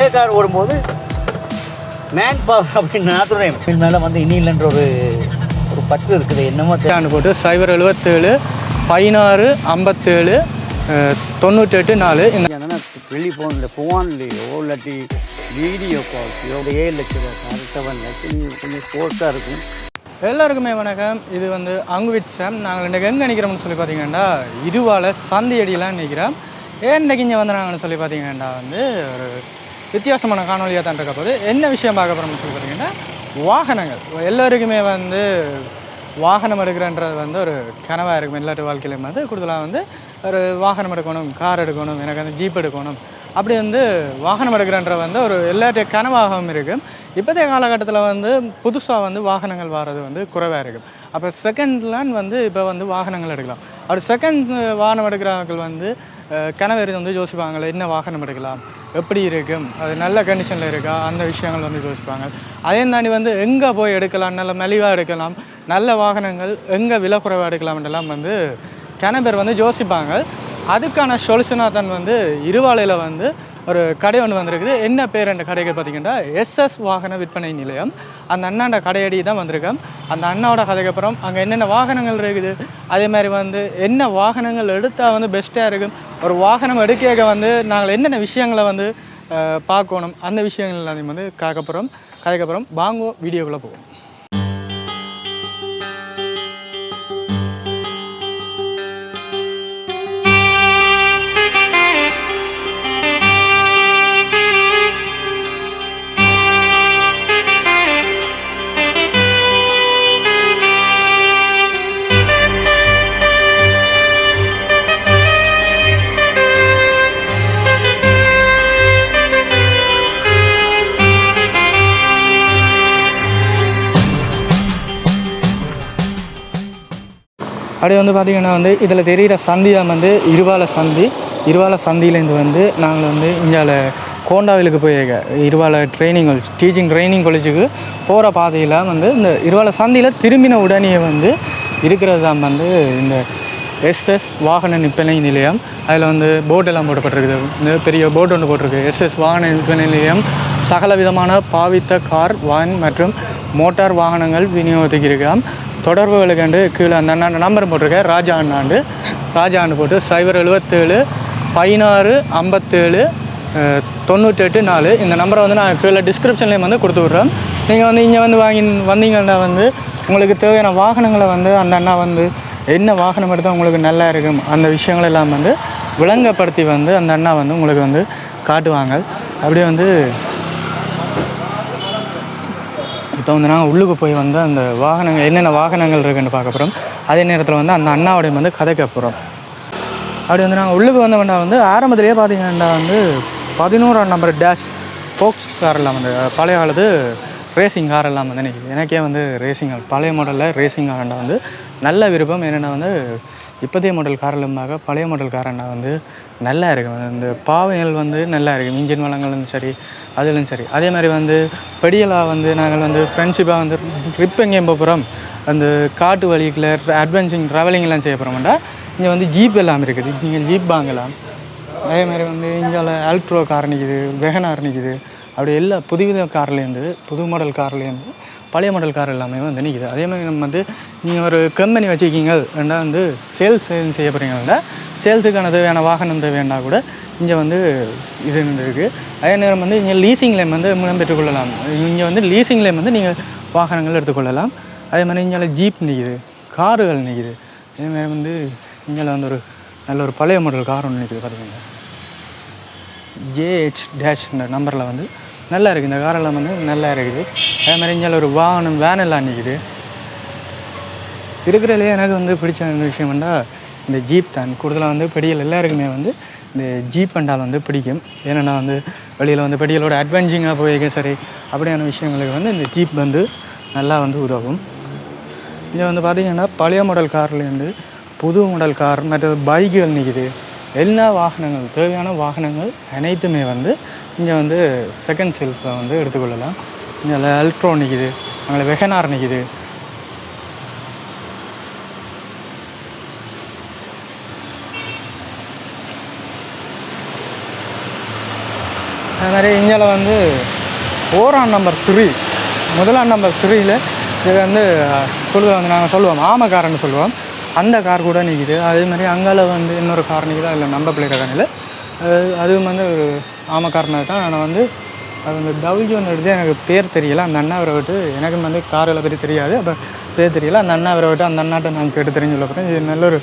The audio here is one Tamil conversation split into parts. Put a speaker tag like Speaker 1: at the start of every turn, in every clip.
Speaker 1: பழைய கார் ஓடும்போது மேன் பவர் அப்படின்னு நாத்துறேன் மேலே வந்து இனி இல்லைன்ற ஒரு ஒரு பற்று இருக்குது. என்னமோ.
Speaker 2: ஆண்டு போட்டு சைபர் எழுபத்தேழு பதினாறு ஐம்பத்தேழு தொண்ணூற்றெட்டு நாலு.
Speaker 1: என்னன்னா டெலிஃபோன் இந்த ஃபோன்லேயோ இல்லாட்டி வீடியோ கால்ஸையோ ஏழு லட்சம் ரூபாய் செவன் லட்சம் கொஞ்சம் ஸ்போர்ட்ஸாக இருக்கும்.
Speaker 2: எல்லாருக்குமே வணக்கம். இது வந்து அங்குவிட் சாம் நாங்கள் இன்றைக்கு எங்கே நிற்கிறோம்னு சொல்லி பார்த்தீங்கன்னா இருவால சந்தி அடியெல்லாம் நிற்கிறோம் ஏன் இன்றைக்கி இங்கே வந்துடுறாங்கன்னு சொல்லி பார்த்தீங்கன்னா வந்து ஒரு வித்தியாசமான காணொலியாக தான் இருக்க போது என்ன விஷயம் பார்க்க போகிறோம்னு சொல்லி பார்த்தீங்கன்னா வாகனங்கள். எல்லோருக்குமே வந்து வாகனம் எடுக்கிறன்றது வந்து ஒரு கனவாக இருக்கும். எல்லாட்டு வாழ்க்கையிலையும் வந்து கூடுதலாக வந்து ஒரு வாகனம் எடுக்கணும் கார் எடுக்கணும் எனக்கு வந்து ஜீப் எடுக்கணும். அப்படி வந்து வாகனம் எடுக்கிறன்ற வந்து ஒரு எல்லாத்தைய கனவாகவும் இருக்கும். இப்போதைய காலகட்டத்தில் வந்து புதுசாக வந்து வாகனங்கள் வர்றது வந்து குறைவாக இருக்கும். அப்போ செகண்ட்லான் வந்து இப்போ வந்து வாகனங்கள் எடுக்கலாம். அப்படி செகண்ட் வாகனம் எடுக்கிறவர்கள் வந்து கணவர் வந்து யோசிப்பாங்களே என்ன வாகனம் எடுக்கலாம்? எப்படி இருக்கும்? அது நல்ல கண்டிஷனில் இருக்கா? அந்த விஷயங்கள் வந்து யோசிப்பாங்க. அதே தாண்டி வந்து எங்கே போய் எடுக்கலாம்? நல்ல மலிவாக எடுக்கலாம்? நல்ல வாகனங்கள் எங்கே விலை குறைவாக எடுக்கலாம்ன்றலாம் வந்து கன வந்து யோசிப்பாங்க. அதுக்கான சொல்யூஷனாக தான் வந்து இருவாலையில் வந்து ஒரு கடை ஒன்று வந்திருக்குது. என்ன பேர் அந்த கடைக்கு பார்த்தீங்கன்னா எஸ்எஸ் வாகன விற்பனை நிலையம். அந்த அண்ணாண்ட கடையடி தான் வந்திருக்கேன். அந்த அண்ணாவோட கதைக்கு அப்புறம் அங்கே என்னென்ன வாகனங்கள் இருக்குது? அதே மாதிரி வந்து என்ன வாகனங்கள் எடுத்தால் வந்து பெஸ்ட்டாக இருக்கும்? ஒரு வாகனம் எடுக்க வந்து நாங்கள் என்னென்ன விஷயங்களை வந்து பார்க்கணும்? அந்த விஷயங்கள் எல்லாத்தையும் வந்து கதைக்கப்புறம் கதைக்கப்புறம் வாங்குவோம். வீடியோக்குள்ளே போவோம். வந்து பார்த்திங்கன்னா வந்து இதில் தெரிகிற சந்தி வந்து இருவால சந்தி. இருவால சந்தியிலேருந்து வந்து நாங்கள் வந்து இந்தியாவில் கோண்டாவிலுக்கு போய் இருவால ட்ரைனிங் காலேஜ் டீச்சிங் ட்ரைனிங் காலேஜுக்கு போகிற பாதையில் வந்து இந்த இருவால சந்தியில் திரும்பின உடனே வந்து இருக்கிறது தான் வந்து இந்த எஸ்எஸ் வாகன விற்பனை நிலையம். அதில் வந்து போர்டெல்லாம் போடப்பட்டிருக்குது. இந்த பெரிய போர்டு ஒன்று போட்டிருக்கு. எஸ்எஸ் வாகன விற்பனை நிலையம். சகல விதமான பாவித்த கார் வான் மற்றும் மோட்டார் வாகனங்கள் விநியோகிக்கிறாம் தொடர்புகளுக்கு கீழே அந்த அண்ணா நம்பர் போட்டிருக்கேன் ராஜா அண்ணாண்டு. ராஜா ஆண்டு போட்டு சைபர் எழுபத்தேழு பதினாறு ஐம்பத்தேழு தொண்ணூற்றெட்டு நாலு. இந்த நம்பரை வந்து நான் கீழே டிஸ்கிரிப்ஷன்லேயும் வந்து கொடுத்து விட்றேன். நீங்கள் வந்து இங்கே வந்து வாங்கி வந்தீங்கன்னா வந்து உங்களுக்கு தேவையான வாகனங்களை வந்து அந்த அண்ணா வந்து என்ன வாகனம் எடுத்தால் உங்களுக்கு நல்லா இருக்கும் அந்த விஷயங்கள் எல்லாம் வந்து விளங்கப்படுத்தி வந்து அந்த அண்ணா வந்து உங்களுக்கு வந்து காட்டுவாங்க. அப்படியே வந்து இப்போ வந்து நாங்கள் உள்ளுக்கு போய் வந்து அந்த வாகனங்கள் என்னென்ன வாகனங்கள் இருக்குன்னு பார்க்க போகிறோம் அதே நேரத்தில் வந்து அந்த அண்ணாவுடைய வந்து கதை போகிறோம் அப்படி வந்து நாங்கள் உள்ளுக்கு வந்தோம்னா வந்து ஆரம்பத்திலேயே பார்த்தீங்கன்னா வந்து பதினோராம் நம்பர் டேஷ் ஃபோக்ஸ் கார் எல்லாம் வந்து பழைய காலத்து ரேசிங் கார் எல்லாம் வந்து நிற்கிது எனக்கே வந்து ரேசிங் பழைய மாடலில் ரேசிங் காரண்டா வந்து நல்ல விருப்பம். என்னென்னா வந்து இப்போதைய மாடல் காரிலுமாக பழைய மாடல் காரண்டா வந்து நல்லா இருக்கும். இந்த பாவைகள் வந்து நல்லா இருக்கும். இன்ஜின் வளங்களும் சரி அதுலேயும் சரி. அதே மாதிரி வந்து பெடியலாக வந்து நாங்கள் வந்து ஃப்ரெண்ட்ஷிப்பாக வந்து ட்ரிப் எங்கேயும் போக போகிறோம் அந்த காட்டு வழிக்குள்ள அட்வென்ச்சிங் ட்ராவலிங்லாம் செய்ய போகிறோம்டா இங்கே வந்து ஜீப் எல்லாம் இருக்குது. நீங்கள் ஜீப் வாங்கலாம். அதே மாதிரி வந்து இங்கே ஆல்ட்ரோ கார் நிற்கிது வெகனார் நிற்கிது அப்படி எல்லா புதுவித கார்லேருந்து புது மாடல் கார்லேருந்து பழைய மாடல் கார் எல்லாமே வந்து நிற்கிது அதே மாதிரி நம்ம வந்து நீங்கள் ஒரு கம்பெனி வச்சுருக்கீங்க ரெண்டா வந்து சேல்ஸ் செய்ய போகிறீங்கன்னா சேல்ஸுக்கான தேவையான வாகனம் தேவையானா கூட இங்கே வந்து இது இருக்குது அதே நேரம் வந்து இங்கே லீசிங்லேயும் வந்து மூலம் பெற்றுக்கொள்ளலாம். இங்கே வந்து லீசிங்லேயும் வந்து நீங்கள் வாகனங்கள் எடுத்துக்கொள்ளலாம். அதே மாதிரி இங்கே ஜீப் நிற்கிது காருகள் நிற்கிது அதேமாதிரி வந்து இங்கே வந்து ஒரு நல்ல ஒரு பழைய மாடல் கார் ஒன்று நிற்கிது பார்த்தீங்கன்னா ஜேஹெச் டேஷ் இந்த நம்பரில் வந்து நல்லா இருக்குது இந்த காரெல்லாம் வந்து நல்லா இருக்குது அதே மாதிரி இங்கே ஒரு வாகனம் வேன் எல்லாம் நிற்கிது இருக்கிறதுலே எனக்கு வந்து பிடிச்ச விஷயம் என்னன்னா இந்த ஜீப் தான். கூடுதலாக வந்து பெடியல் எல்லாருக்குமே வந்து இந்த ஜீப் அண்டால் வந்து பிடிக்கும். ஏன்னா வந்து வெளியில் வந்து பெடியலோட அட்வென்ச்சிங்காக போயிருக்க. சரி அப்படியான விஷயங்களுக்கு வந்து இந்த ஜீப் வந்து நல்லா வந்து உதவும். இங்கே வந்து பார்த்தீங்கன்னா பழைய மாடல் கார்லேருந்து புது மாடல் கார் மற்ற பைக்குகள் நிற்கிது எல்லா வாகனங்கள் தேவையான வாகனங்கள் அனைத்துமே வந்து இங்கே வந்து செகண்ட் சேல்ஸை வந்து எடுத்துக்கொள்ளலாம். இங்கே எலக்ட்ரோ நிற்கிது அங்கே வெகனார் நிற்கிது அது மாதிரி இங்கே வந்து ஓராம் நம்பர் ஸ்ரீ முதலாம் நம்பர் ஸ்ரீயில் இது வந்து கூடுதல் வந்து நாங்கள் சொல்லுவோம். ஆமக்காரன்னு சொல்லுவோம். அந்த கார் கூட நிற்கிது அதே மாதிரி அங்கால வந்து இன்னொரு கார் நிற்கிது அதில் நம்ப பிளேட் காணில் அதுவும் வந்து ஒரு ஆமக்காரனாக தான் ஆனால் வந்து அது வந்து டவுஜோன் எடுத்து எனக்கு பேர் தெரியல. அந்த அண்ணா அவரை விட்டு எனக்கும் வந்து கார்களை பற்றி தெரியாது. அப்போ பேர் தெரியல. அந்த அண்ணா அவரை விட்டு அந்த அண்ணாட்ட நான் கேட்டு தெரிஞ்சு சொல்ல போகிறேன் இது நல்ல ஒரு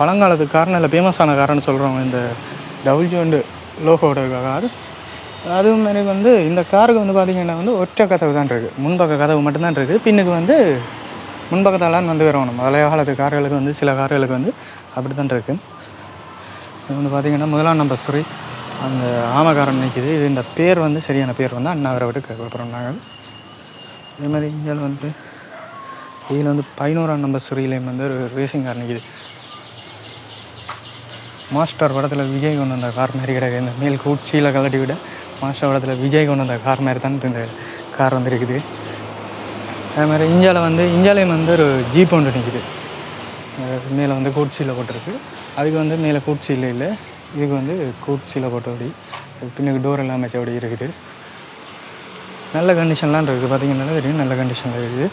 Speaker 2: பழங்காலத்து கார் நல்ல ஃபேமஸான காரன்னு சொல்கிறவங்க இந்த டவுஜோண்டு லோகோட கார். அதுவும் எனக்கு வந்து இந்த காருக்கு வந்து பார்த்திங்கன்னா வந்து ஒற்றை கதவு தான் இருக்குது முன்பக்க கதவு மட்டும்தான் இருக்குது பின்னுக்கு வந்து முன்பக்கத்தாலான்னு வந்து வரணும் பழைய காலத்து கார்களுக்கு வந்து சில கார்களுக்கு வந்து அப்படி தான் இருக்குது இது வந்து பார்த்திங்கன்னா முதலாம் நம்பர் ஸ்ரீ அந்த ஆமகாரன் நிற்கிது இது இந்த பேர் வந்து சரியான பேர் வந்து அண்ணாவரை விட்டு கேட்குறோம் நாங்கள். அதே மாதிரி இங்கே வந்து இதில் வந்து பதினோராம் நம்பர் ஸ்ரீலையும் வந்து ஒரு ரேசிங் கார் நிற்கிது மாஸ்டர் படத்தில் விஜய் கொண்டு வந்த கார் மாதிரி கிடையாது இந்த மேல் கூச்சியில் கலட்டி விட மாஸ்டர் படத்தில் விஜய் கொண்டு வந்த கார் மாதிரி தான் இந்த கார் வந்து இருக்குது. அதே மாதிரி இந்தியாவில் வந்து இந்தியாலையும் வந்து ஒரு ஜீப் ஒன்று நிற்கிது மேலே வந்து கூட்சியில் போட்டிருக்கு. அதுக்கு வந்து மேலே கூட்சியில் இல்லை. இதுக்கு வந்து கூட்சியில் போட்டபடி. பின்னுக்கு டோர் எல்லாம் அமைச்சபடி இருக்குது. நல்ல கண்டிஷன்லாம் இருக்குது. பார்த்தீங்கன்னா தெரியும். நல்ல கண்டிஷனில் இருக்குது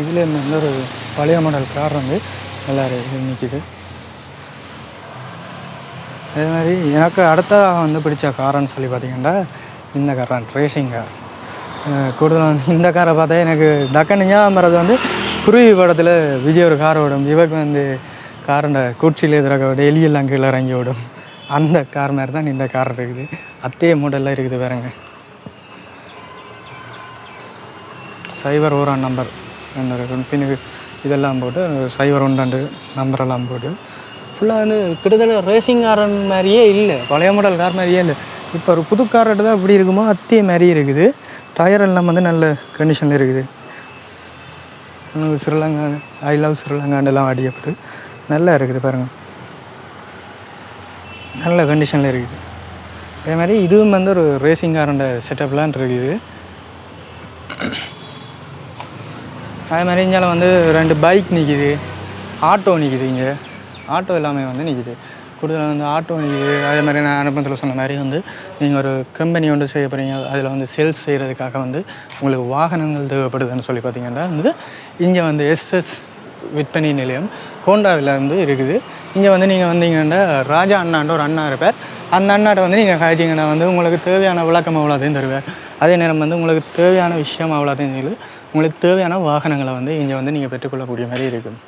Speaker 2: இதில் நல்ல ஒரு பழைய மாடல் கார் வந்து நல்லா நிற்கிது அதே மாதிரி எனக்கு அடுத்ததாக வந்து பிடிச்ச காரன்னு சொல்லி பார்த்தீங்கன்னா இந்த கார் தான் ரேசிங் கார் கூடுதலாக வந்து இந்த காரை பார்த்தா எனக்கு டக்குன்னு ஞாபகம் வந்து குருவி படத்தில் விஜய் ஒரு கார் ஓடும். இவருக்கு வந்து காரண்ட கூட்சியில் எதிராக விட எலியெல்லாம் கீழே இறங்கி ஓடும். அந்த கார் மாதிரி தான் இந்த கார் இருக்குது. அத்தே மாடலில் இருக்குது வேறங்க சைபர் ஓரான் நம்பர் என்ன பின்னுக்கு இதெல்லாம் போட்டு சைவர் ஒன்றாண்டு நம்பரெல்லாம் போட்டு. ஃபுல்லாக வந்து கிட்டத்தட்ட ரேசிங் காரன் மாதிரியே இல்லை. பழைய மாடல் கார் மாதிரியே இல்லை. இப்போ ஒரு புது கார் தான் எப்படி இருக்குமோ அத்தே மாதிரியே இருக்குது. டயர் எல்லாம் வந்து நல்ல கண்டிஷனில் இருக்குது. ஸ்ரீலங்கா ஐ லவ் ஸ்ரீலங்காண்டெல்லாம் அடிக்கப்பட்டு நல்லா இருக்குது பாருங்கள் நல்ல கண்டிஷனில் இருக்குது. அதே மாதிரி இதுவும் வந்து ஒரு ரேசிங் காரண்ட செட்டப்லான் இருக்குது. அதே மாதிரி இங்கே வந்து ரெண்டு பைக் நிற்கிது ஆட்டோ நிற்கிது இங்கே. ஆட்டோ எல்லாமே வந்து நிற்கிது கூடுதலாக வந்து ஆட்டோ நிற்கிது அதே மாதிரி நான் அனுபவத்தில் சொன்ன மாதிரி வந்து நீங்கள் ஒரு கம்பெனி ஒன்று செய்ய போகிறீங்க அதில் வந்து சேல்ஸ் செய்கிறதுக்காக வந்து உங்களுக்கு வாகனங்கள் தேவைப்படுதுன்னு சொல்லி பார்த்தீங்கன்னா வந்து இங்கே வந்து எஸ்எஸ் விற்பனை நிலையம் ஹோண்டாவில் வந்து இருக்குது. இங்கே வந்து நீங்கள் வந்தீங்கன்னா ராஜா அண்ணாண்ட ஒரு அண்ணா இருப்பார். அந்த அண்ணாட்ட வந்து நீங்கள் காய்ச்சிங்கன்னா வந்து உங்களுக்கு தேவையான விளக்கம் அவ்வளோதையும் தருவார். அதே நேரம் வந்து உங்களுக்கு தேவையான விஷயம் அவ்வளோதையும் சொல்லி உங்களுக்கு தேவையான வாகனங்களை வந்து இங்கே வந்து நீங்கள் பெற்றுக்கொள்ளக்கூடிய மாதிரி இருக்கும்.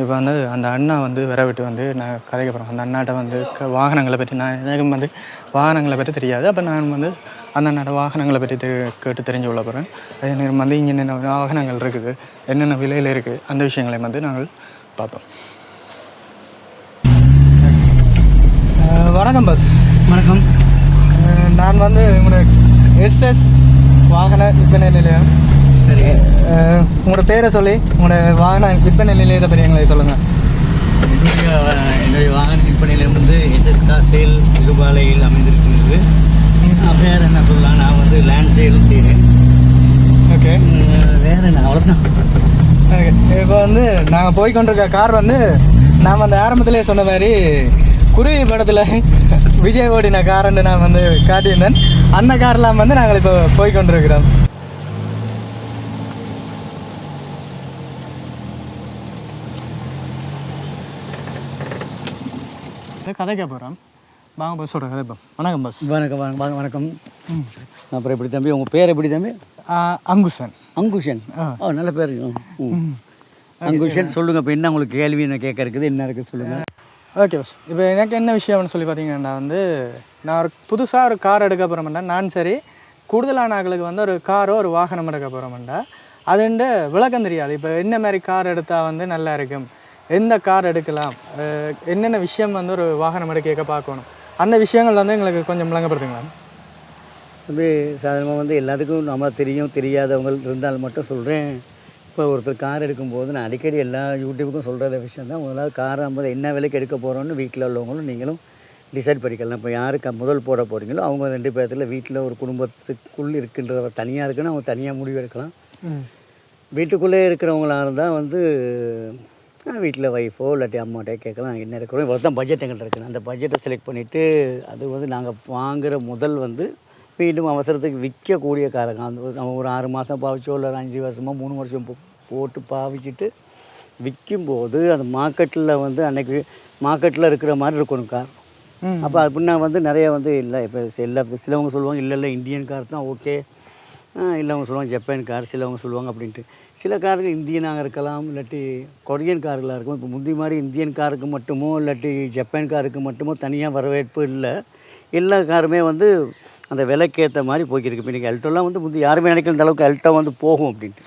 Speaker 2: இப்போ வந்து அந்த அண்ணா வந்து வர விட்டு வந்து நான் கதைக்க போகிறேன் அந்த அண்ணாட்ட வந்து க வாகனங்களை பற்றி நான் எனக்கு வந்து வாகனங்களை பற்றி தெரியாது. அப்போ நான் வந்து அந்த அண்ணாட்ட வாகனங்களை பற்றி தெரி கேட்டு தெரிஞ்சு கொள்ள போகிறேன் அதே நேரம் வந்து இங்கே என்னென்ன வாகனங்கள் இருக்குது என்னென்ன விலையில் இருக்குது அந்த விஷயங்களை வந்து நாங்கள் பார்ப்போம். வணக்கம் பஸ்
Speaker 3: வணக்கம்.
Speaker 2: நான் வந்து உங்களோட எஸ்எஸ் வாகன விற்பனை நிலையம்.
Speaker 3: சரி.
Speaker 2: உங்களோட பேரை சொல்லி உங்களோட வாகன விற்பனை நிலையத்தை பற்றி எங்களுக்கு சொல்லுங்கள்
Speaker 3: என்னுடைய வாகன விற்பனையில் வந்து எஸ்எஸ்கா சேல் இருபாலையில் அமைந்திருக்கிறது. வேறு என்ன சொல்லலாம் நான் வந்து லேண்ட் சேலும் செய்கிறேன்
Speaker 2: ஓகே.
Speaker 3: வேறு என்ன அவ்வளோதான்
Speaker 2: ஓகே. இப்போ வந்து நாங்கள் போய் கொண்டிருக்க கார் வந்து நாம் அந்த ஆரம்பத்திலே சொன்ன மாதிரி குருவி படத்தில் விஜய் ஓடின காரன்னு நான் வந்து காட்டியிருந்தேன். அந்த கார்லாம் வந்து நாங்கள் இப்போ போய் கொண்டிருக்கிறோம் கதைக்க போகிறோம் வாங்க பஸ் சொல்கிற கதைப்போம். வணக்கம் பஸ்
Speaker 3: வணக்கம் வணக்கம் வணக்கம். அப்புறம் எப்படி தம்பி உங்கள் பேர் எப்படி தம்பி? அங்குஷன். ஓ நல்ல பேர். அங்குஷன் சொல்லுங்கள் இப்போ என்ன உங்களுக்கு கேள்வி என்ன கேட்க இருக்குது என்ன இருக்குது சொல்லுங்கள்
Speaker 2: ஓகே பஸ் இப்போ எனக்கு என்ன விஷயம்னு சொல்லி பார்த்தீங்கன்னா வந்து நான் ஒரு புதுசாக ஒரு கார் எடுக்க போகிறோம்டா நான் சரி கூடுதலான ஆக்களுக்கு வந்து ஒரு காரோ ஒரு வாகனம் எடுக்க போகிறோம்டா அதுண்டு விளக்கம் தெரியாது. இப்போ என்ன மாதிரி கார் எடுத்தால் வந்து நல்லா இருக்கும்? எந்த கார் எடுக்கலாம்? என்னென்ன விஷயம் வந்து ஒரு வாகனம் எடுக்க பார்க்கணும். அந்த விஷயங்கள் வந்து எங்களுக்கு கொஞ்சம் விளங்கப்படுத்துங்களா?
Speaker 3: தம்பி சாதாரணமாக வந்து எல்லாத்துக்கும் நம்ம தெரியும் தெரியாதவங்க இருந்தால் மட்டும் சொல்கிறேன்
Speaker 1: இப்போ ஒருத்தர் கார் எடுக்கும்போது நான் அடிக்கடி எல்லா யூடியூபுக்கும் சொல்கிற விஷயம் தான் முதலாவது கார் ஐம்பது என்ன விலைக்கு எடுக்க போகிறோன்னு வீட்டில் உள்ளவங்களும் நீங்களும் டிசைட் பண்ணிக்கலாம். இப்போ யாருக்கு முதல் போட போகிறீங்களோ அவங்க ரெண்டு பேர்த்தில் வீட்டில் ஒரு குடும்பத்துக்குள் இருக்கின்ற தனியாக இருக்குன்னு அவங்க தனியாக முடிவு எடுக்கலாம். வீட்டுக்குள்ளே இருக்கிறவங்களா இருந்தால் வந்து வீட்டில் ஒய்ஃபோ இல்லாட்டி அம்மாட்டே கேட்கலாம். என்ன இருக்கிறோம் இவ்வளோ தான் பட்ஜெட் எங்கள்கிட்ட இருக்குது அந்த பட்ஜெட்டை செலக்ட் பண்ணிவிட்டு அது வந்து நாங்கள் வாங்குகிற முதல் வந்து மீண்டும் அவசரத்துக்கு விற்கக்கூடிய காரங்க அந்த ஒரு- நம்ம ஒரு ஆறு மாதம் பாவிச்சோ இல்லை ஒரு அஞ்சு வருஷமோ மூணு வருஷம் போ- போட்டு பாவிச்சிட்டு விற்கும்போது அந்த மார்க்கெட்டில் வந்து அன்னைக்கு மார்க்கெட்டில் இருக்கிற மாதிரி இருக்கணும் கார் அப்போ அப்படின்னா வந்து நிறைய வந்து இல்லை இப்போ எல்லா சிலவங்க சொல்லுவாங்க இல்லை இல்லை இந்தியன் கார் தான் ஓகே இல்லைவங்க சொல்லுவாங்க ஜப்பான் கார் சிலவங்க சொல்லுவாங்க அப்படின்ட்டு. சில காருக்கு இந்தியனாக இருக்கலாம் இல்லாட்டி கொரியன் கார்களாக இருக்கும் இப்போ முந்தி மாதிரி இந்தியன் காருக்கு மட்டுமோ இல்லாட்டி ஜப்பான் காருக்கு மட்டுமோ தனியாக வரவேற்பு இல்லை. எல்லா காருமே வந்து அந்த விலைக்கு ஏற்ற மாதிரி போய்க்கிருக்கு. இப்போ இன்றைக்கி அல்ட்டோலாம் வந்து முந்தி யாருமே நினைக்கிற அந்த அளவுக்கு அல்ட்டோ வந்து போகும் அப்படின்ட்டு.